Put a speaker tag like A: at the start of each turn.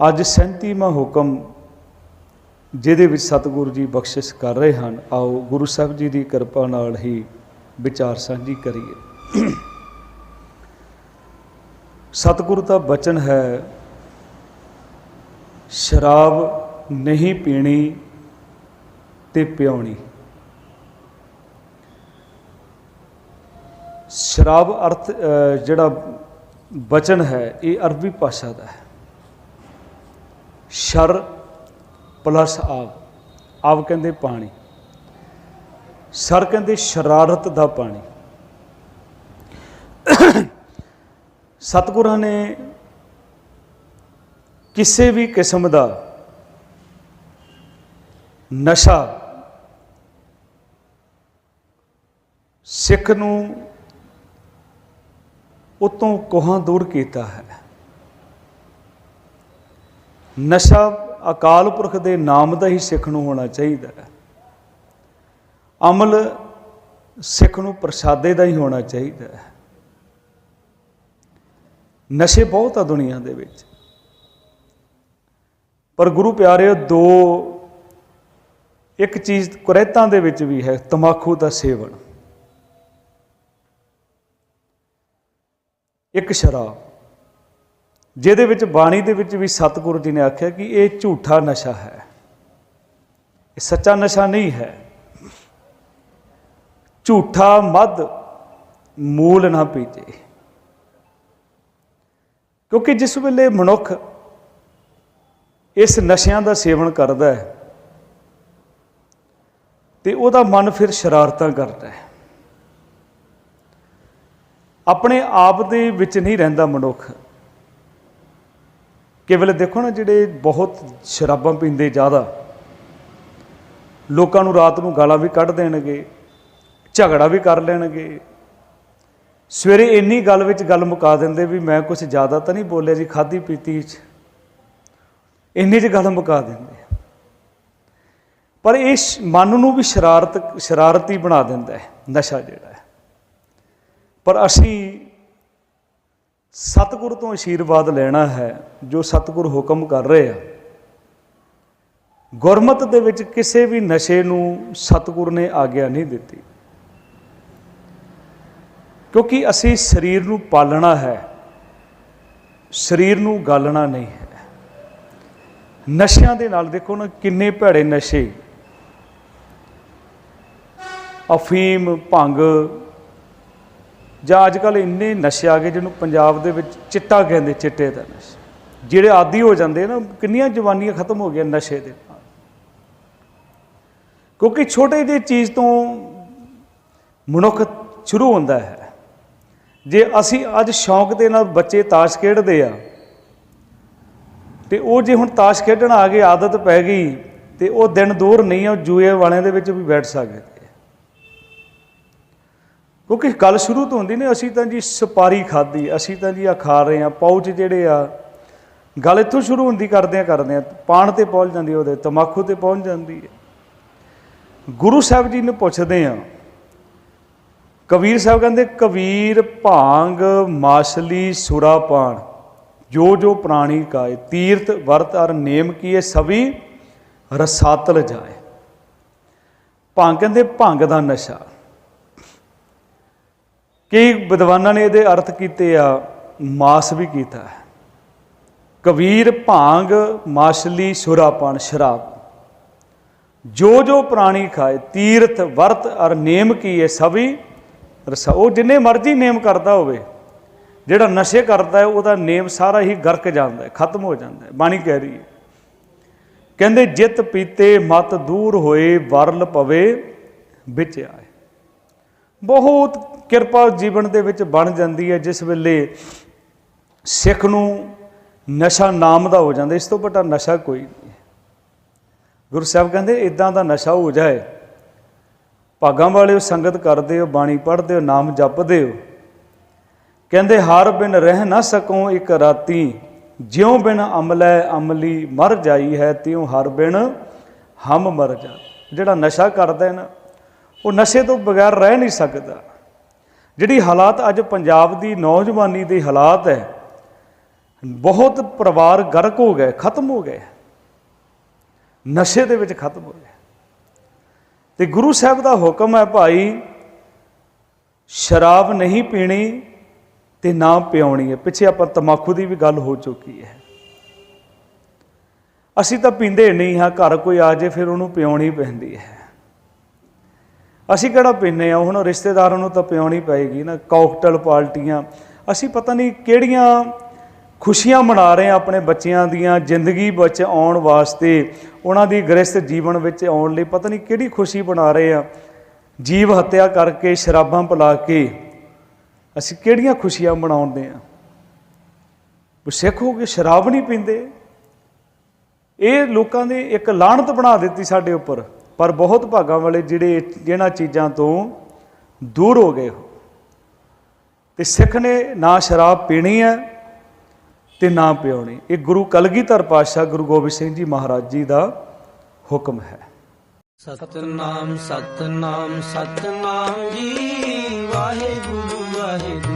A: ਅੱਜ 37ਵਾਂ ਹੁਕਮ ਜਿਹਦੇ ਵਿੱਚ ਸਤਿਗੁਰੂ ਜੀ ਬਖਸ਼ਿਸ਼ ਕਰ ਰਹੇ ਹਨ, ਆਓ ਗੁਰੂ ਸਾਹਿਬ ਜੀ ਦੀ ਕਿਰਪਾ ਨਾਲ ਹੀ ਵਿਚਾਰ ਸਾਂਝੀ ਕਰੀਏ। ਸਤਿਗੁਰੂ ਦਾ ਬਚਨ ਹੈ, ਸ਼ਰਾਬ ਨਹੀਂ ਪੀਣੀ ਤੇ ਪਿਉਣੀ ਸ਼ਰਾਬ ਅਰਥ ਜਿਹੜਾ ਬਚਨ ਹੈ, ਇਹ ਅਰਬੀ ਭਾਸ਼ਾ ਦਾ ਹੈ। ਸ਼ਰ ਪਲੱਸ ਆਵ। ਆਵ ਕਹਿੰਦੇ ਪਾਣੀ। ਸਰ ਕਹਿੰਦੇ ਸ਼ਰਾਰਤ ਦਾ ਪਾਣੀ। ਸਤਿਗੁਰਾਂ ਨੇ ਕਿਸੇ ਵੀ ਕਿਸਮ ਦਾ ਨਸ਼ਾ ਸਿੱਖ ਨੂੰ ਉਤੋਂ ਕੋਹਾਂ ਦੂਰ ਕੀਤਾ ਹੈ। ਨਸ਼ਾ ਅਕਾਲ ਪੁਰਖ ਦੇ ਨਾਮ ਦਾ ਹੀ ਸਿੱਖ ਨੂੰ ਹੋਣਾ ਚਾਹੀਦਾ ਹੈ। ਅਮਲ ਸਿੱਖ ਨੂੰ ਪ੍ਰਸਾਦੇ ਦਾ ਹੀ ਹੋਣਾ ਚਾਹੀਦਾ ਹੈ। ਨਸ਼ੇ ਬਹੁਤ ਆ ਦੁਨੀਆ ਦੇ ਵਿੱਚ। ਪਰ ਗੁਰੂ ਪਿਆਰਿਓ, ਦੋ ਇੱਕ ਚੀਜ਼ ਕੁਰੈਤਾਂ ਦੇ ਵਿੱਚ ਵੀ ਹੈ, ਤਮਾਕੂ ਦਾ ਸੇਵਨ। ਇੱਕ ਸ਼ਰਾਬ। ਜਿਹਦੇ ਵਿੱਚ ਬਾਣੀ ਦੇ ਵਿੱਚ ਵੀ ਸਤਿਗੁਰੂ ਜੀ ਨੇ ਆਖਿਆ ਕਿ ਇਹ ਝੂਠਾ ਨਸ਼ਾ ਹੈ। ਇਹ ਸੱਚਾ ਨਸ਼ਾ ਨਹੀਂ ਹੈ। ਝੂਠਾ ਮਦ ਮੂਲ ਨਾ ਪੀਜੇ। ਕਿਉਂਕਿ ਜਿਸ ਵੇਲੇ ਮਨੁੱਖ ਇਸ ਨਸ਼ਿਆਂ ਦਾ ਸੇਵਨ ਕਰਦਾ ਹੈ, ਤੇ ਉਹਦਾ ਮਨ ਫਿਰ ਸ਼ਰਾਰਤਾਂ ਕਰਦਾ ਹੈ। ਆਪਣੇ ਆਪ ਦੇ ਵਿੱਚ ਨਹੀਂ ਰਹਿੰਦਾ ਮਨੁੱਖ। ਕੇਵਲ ਦੇਖੋ ਨਾ ਜਿਹੜੇ ਬਹੁਤ ਸ਼ਰਾਬਾਂ ਪੀਂਦੇ ਜ਼ਿਆਦਾ, ਲੋਕਾਂ ਨੂੰ ਰਾਤ ਨੂੰ ਗਾਲਾਂ ਵੀ ਕੱਢ ਦੇਣਗੇ, ਝਗੜਾ ਵੀ ਕਰ ਲੈਣਗੇ। ਸਵੇਰੇ ਇੰਨੀ ਗੱਲ ਵਿੱਚ ਗੱਲ ਮੁਕਾ ਦਿੰਦੇ ਵੀ ਮੈਂ ਕੁਝ ਜ਼ਿਆਦਾ ਤਾਂ ਨਹੀਂ ਬੋਲਿਆ ਜੀ ਖਾਦੀ ਪੀਤੀ ਚ। ਇੰਨੀ ਚ ਗੱਲ ਮੁਕਾ ਦਿੰਦੇ ਪਰ ਇਹ ਸ਼- ਮਨ ਨੂੰ ਵੀ ਸ਼ਰਾਰਤ, ਸ਼ਰਾਰਤੀ ਬਣਾ ਦਿੰਦਾ ਹੈ, ਨਸ਼ਾ ਜਿਹੜਾ ਹੈ। ਪਰ ਅਸੀਂ ਸਤਿਗੁਰ ਤੋਂ ਆਸ਼ੀਰਵਾਦ ਲੈਣਾ ਹੈ ਜੋ ਸਤਿਗੁਰ ਹੁਕਮ ਕਰ ਰਹੇ ਆ। ਗੁਰਮਤ ਦੇ ਵਿੱਚ ਕਿਸੇ ਵੀ ਨਸ਼ੇ ਨੂੰ ਸਤਿਗੁਰ ਨੇ ਆਗਿਆ ਨਹੀਂ ਦਿੱਤੀ। ਕਿਉਂਕਿ ਅਸੀਂ ਸਰੀਰ ਨੂੰ ਪਾਲਣਾ ਹੈ, ਸਰੀਰ ਨੂੰ ਗਾਲਣਾ ਨਹੀਂ ਹੈ। ਨਸ਼ਿਆਂ ਦੇ ਨਾਲ ਦੇਖੋ ਨਾ ਕਿੰਨੇ ਭੈੜੇ ਨਸ਼ੇ। ਅਫੀਮ, ਭੰਗ ਜਾਂ ਅੱਜ ਕੱਲ ਇੰਨੇ ਨਸ਼ੇ ਆ ਗਏ ਜਿਹਨੂੰ ਪੰਜਾਬ ਦੇ ਵਿੱਚ ਚਿੱਟਾ ਕਹਿੰਦੇ, ਚਿੱਟੇ ਦਾ ਨਸ਼ਾ। ਜਿਹੜੇ ਆਦੀ ਹੋ ਜਾਂਦੇ ਨਾ, ਕਿੰਨੀਆਂ ਜਵਾਨੀਆਂ ਖਤਮ ਹੋ ਗਈਆਂ ਨਸ਼ੇ ਦੇ ਨਾਲ। ਕਿਉਂਕਿ ਛੋਟੇ ਜਿਹੇ ਚੀਜ਼ ਤੋਂ ਮਨੁੱਖ ਸ਼ੁਰੂ ਹੁੰਦਾ ਹੈ। ਜੇ ਅਸੀਂ ਅੱਜ ਸ਼ੌਂਕ ਦੇ ਨਾਲ ਬੱਚੇ ਤਾਸ਼ ਖੇਡਦੇ ਆ, ਤੇ ਉਹ ਜੇ ਹੁਣ ਤਾਸ਼ ਖੇਡਣ ਆ ਗਏ ਆਦਤ ਪੈ ਗਈ, ਤੇ ਉਹ ਦਿਨ ਦੂਰ ਨਹੀਂ ਆ, ਉਹ ਜੂਏ ਵਾਲਿਆਂ ਦੇ ਵਿੱਚ ਵੀ ਬੈਠ ਸਕਦੇ। ਕਿਉਂਕਿ ਗੱਲ ਸ਼ੁਰੂ ਤੋਂ ਹੁੰਦੀ ਨੇ, ਅਸੀਂ ਤਾਂ ਜੀ ਸੁਪਾਰੀ ਖਾਧੀ, ਅਸੀਂ ਤਾਂ ਜੀ ਆ ਖਾ ਰਹੇ ਆ ਪਾਉਚ ਜਿਹੜੇ ਆ, ਗੱਲ ਇੱਥੋਂ ਸ਼ੁਰੂ ਹੁੰਦੀ, ਕਰਦੇ ਆ ਕਰਦੇ ਆ ਪਾਣ ਤੇ ਪਹੁੰਚ ਜਾਂਦੀ ਉਹਦੇ, ਤਮਾਕੂ ਤੇ ਪਹੁੰਚ ਜਾਂਦੀ ਹੈ। ਗੁਰੂ ਸਾਹਿਬ ਜੀ ਨੂੰ ਪੁੱਛਦੇ ਆ ਕਬੀਰ ਸਾਹਿਬ ਕਹਿੰਦੇ, ਕਬੀਰ ਭਾਂਗ ਮਾਸਲੀ ਸੁਰਾਪਾਨ ਜੋ ਜੋ ਪ੍ਰਾਣੀ ਕਾਏ, ਤੀਰਥ ਵਰਤ ਅਰ ਨੇਮ ਕੀਏ ਸਭੀ ਰਸਾਤਲ ਜਾਏ। ਭੰਗ ਕਹਿੰਦੇ, ਭੰਗ ਦਾ ਨਸ਼ਾ। ਕਈ ਵਿਦਵਾਨਾਂ ਨੇ ਇਹਦੇ ਅਰਥ ਕੀਤੇ ਆ, ਮਾਸ ਵੀ ਕੀਤਾ ਹੈ। ਕਬੀਰ, ਭਾਂਗ ਮਾਸਲੀ ਸੁਰਾਪਣ ਸ਼ਰਾਬ। ਜੋ ਜੋ ਪ੍ਰਾਣੀ ਖਾਏ, ਤੀਰਥ, ਵਰਤ, ਅਰ ਨੇਮ ਕੀਏ ਸਭੀ, ਰਸਾ ਉਹ ਜਿੰਨੇ ਮਰਜ਼ੀ ਨੇਮ ਕਰਦਾ ਹੋਵੇ, ਜਿਹੜਾ ਨਸ਼ੇ ਕਰਦਾ ਹੈ, ਉਹਦਾ ਨੇਮ ਸਾਰਾ ਹੀ ਗਰਕ ਜਾਂਦਾ ਹੈ, ਖਤਮ ਹੋ ਜਾਂਦਾ ਹੈ, ਬਾਣੀ ਕਹਿ ਰਹੀ ਹੈ। ਕਹਿੰਦੇ, ਜਿਤ ਪੀਤੇ ਮਤ ਦੂਰ ਹੋਏ, ਵਰਲ ਪਵੇ, ਵਿੱਚ ਆਏ। ਬਹੁਤ ਕਿਰਪਾ ਜੀਵਨ ਦੇ ਵਿੱਚ ਬਣ ਜਾਂਦੀ ਹੈ, ਜਿਸ ਵੇਲੇ ਸਿੱਖ ਨੂੰ ਨਸ਼ਾ ਨਾਮ ਦਾ ਹੋ ਜਾਂਦਾ, ਇਸ ਤੋਂ ਵੱਡਾ ਨਸ਼ਾ ਕੋਈ ਨਹੀਂ ਗੁਰੂ ਸਾਹਿਬ ਕਹਿੰਦੇ ਇਦਾਂ ਦਾ ਨਸ਼ਾ ਹੋ ਜਾਏ, ਭਾਗਾਂ ਵਾਲਿਓ ਸੰਗਤ ਕਰਦੇ ਹੋ, ਬਾਣੀ ਪੜ੍ਹਦੇ ਹੋ, ਨਾਮ ਜਪਦੇ ਹੋ, ਕਹਿੰਦੇ, ਹਰ ਬਿਨ ਰਹਿ ਨਾ ਸਕੋ ਇੱਕ ਰਾਤੀ, ਜਿਉ ਬਿਨ ਅਮਲੈ ਅਮਲੀ ਮਰ ਜਾਈ ਹੈ, ਤਿਉ ਹਰ ਬਿਨ ਹਮ ਮਰ ਜਾ। ਜਿਹੜਾ ਨਸ਼ਾ ਕਰਦਾ ਹੈ ਨਾ ਉਹ ਨਸ਼ੇ ਤੋਂ ਬਗੈਰ ਰਹਿ ਨਹੀਂ ਸਕਦਾ। ਜਿਹੜੀ ਹਾਲਾਤ ਅੱਜ ਪੰਜਾਬ ਦੀ ਨੌਜਵਾਨੀ ਦੇ ਹਾਲਾਤ ਹੈ, ਬਹੁਤ ਪਰਿਵਾਰ ਗਰਕ ਹੋ ਗਏ, ਖਤਮ ਹੋ ਗਏ। ਨਸ਼ੇ ਦੇ ਵਿੱਚ ਖਤਮ ਹੋ ਗਏ। ਤੇ ਗੁਰੂ ਸਾਹਿਬ ਦਾ ਹੁਕਮ ਹੈ, ਭਾਈ, ਸ਼ਰਾਬ ਨਹੀਂ ਪੀਣੀ ਤੇ ਨਾ ਪਿਉਣੀ ਹੈ। ਪਿੱਛੇ ਆਪਾਂ ਤਮਾਕੂ ਦੀ ਵੀ ਗੱਲ ਹੋ ਚੁੱਕੀ ਹੈ। ਅਸੀਂ ਤਾਂ ਪੀਂਦੇ ਨਹੀਂ ਹਾਂ, ਘਰ ਕੋਈ ਆ ਜੇ ਫਿਰ ਉਹਨੂੰ ਪਿਉਣੀ ਪੈਂਦੀ ਹੈ। ਅਸੀਂ ਕਿਹੜਾ ਪੀਂਦੇ ਆ ਹੁਣ ਰਿਸ਼ਤੇਦਾਰਾਂ ਨੂੰ ਤਾਂ ਪਿਉਣੀ ਪਏਗੀ ਨਾ, ਕਾਕਟੇਲ ਪਾਰਟੀਆਂ। ਅਸੀਂ ਪਤਾ ਨਹੀਂ ਕਿਹੜੀਆਂ ਖੁਸ਼ੀਆਂ ਮਨਾ ਰਹੇ ਆ ਆਪਣੇ ਬੱਚਿਆਂ ਦੀਆਂ ਜ਼ਿੰਦਗੀ ਵਿੱਚ ਆਉਣ ਵਾਸਤੇ, ਉਹਨਾਂ ਦੀ ਗ੍ਰਸਥ ਜੀਵਨ ਵਿੱਚ ਆਉਣ ਲਈ। ਪਤਾ ਨਹੀਂ ਕਿਹੜੀ ਖੁਸ਼ੀ ਬਣਾ ਰਹੇ ਆ ਜੀਵ ਹੱਤਿਆ ਕਰਕੇ ਸ਼ਰਾਬਾਂ ਪਿਲਾ ਕੇ ਅਸੀਂ ਕਿਹੜੀਆਂ ਖੁਸ਼ੀਆਂ ਮਨਾਉਂਦੇ ਆ ਉਹ ਸਿੱਖ ਹੋ ਕੇ ਸ਼ਰਾਬ ਨਹੀਂ ਪੀਂਦੇ। ਇਹ ਲੋਕਾਂ ਨੇ ਇੱਕ ਲਾਹਣਤ ਬਣਾ ਦਿੱਤੀ ਸਾਡੇ ਉੱਪਰ। ਪਰ ਬਹੁਤ ਭਾਗਾਂ ਵਾਲੇ ਜਿਹੜੇ ਇਹਨਾਂ ਚੀਜ਼ਾਂ ਤੋਂ ਦੂਰ ਹੋ ਗਏ ਹੋ। ਤੇ ਸਿੱਖ ਨੇ ਨਾ ਸ਼ਰਾਬ ਪੀਣੀ ਹੈ ਤੇ ਨਾ ਪਿਉਣੀ। ਇਹ ਗੁਰੂ ਕਲਗੀਧਰ ਪਾਤਸ਼ਾਹ ਗੁਰੂ ਗੋਬਿੰਦ ਸਿੰਘ ਜੀ ਮਹਾਰਾਜ ਜੀ ਦਾ ਹੁਕਮ ਹੈ।
B: ਸਤਨਾਮ ਸਤਨਾਮ ਸਤਨਾਮ ਜੀ, ਵਾਹਿਗੁਰੂ ਵਾਹਿਗੁਰੂ।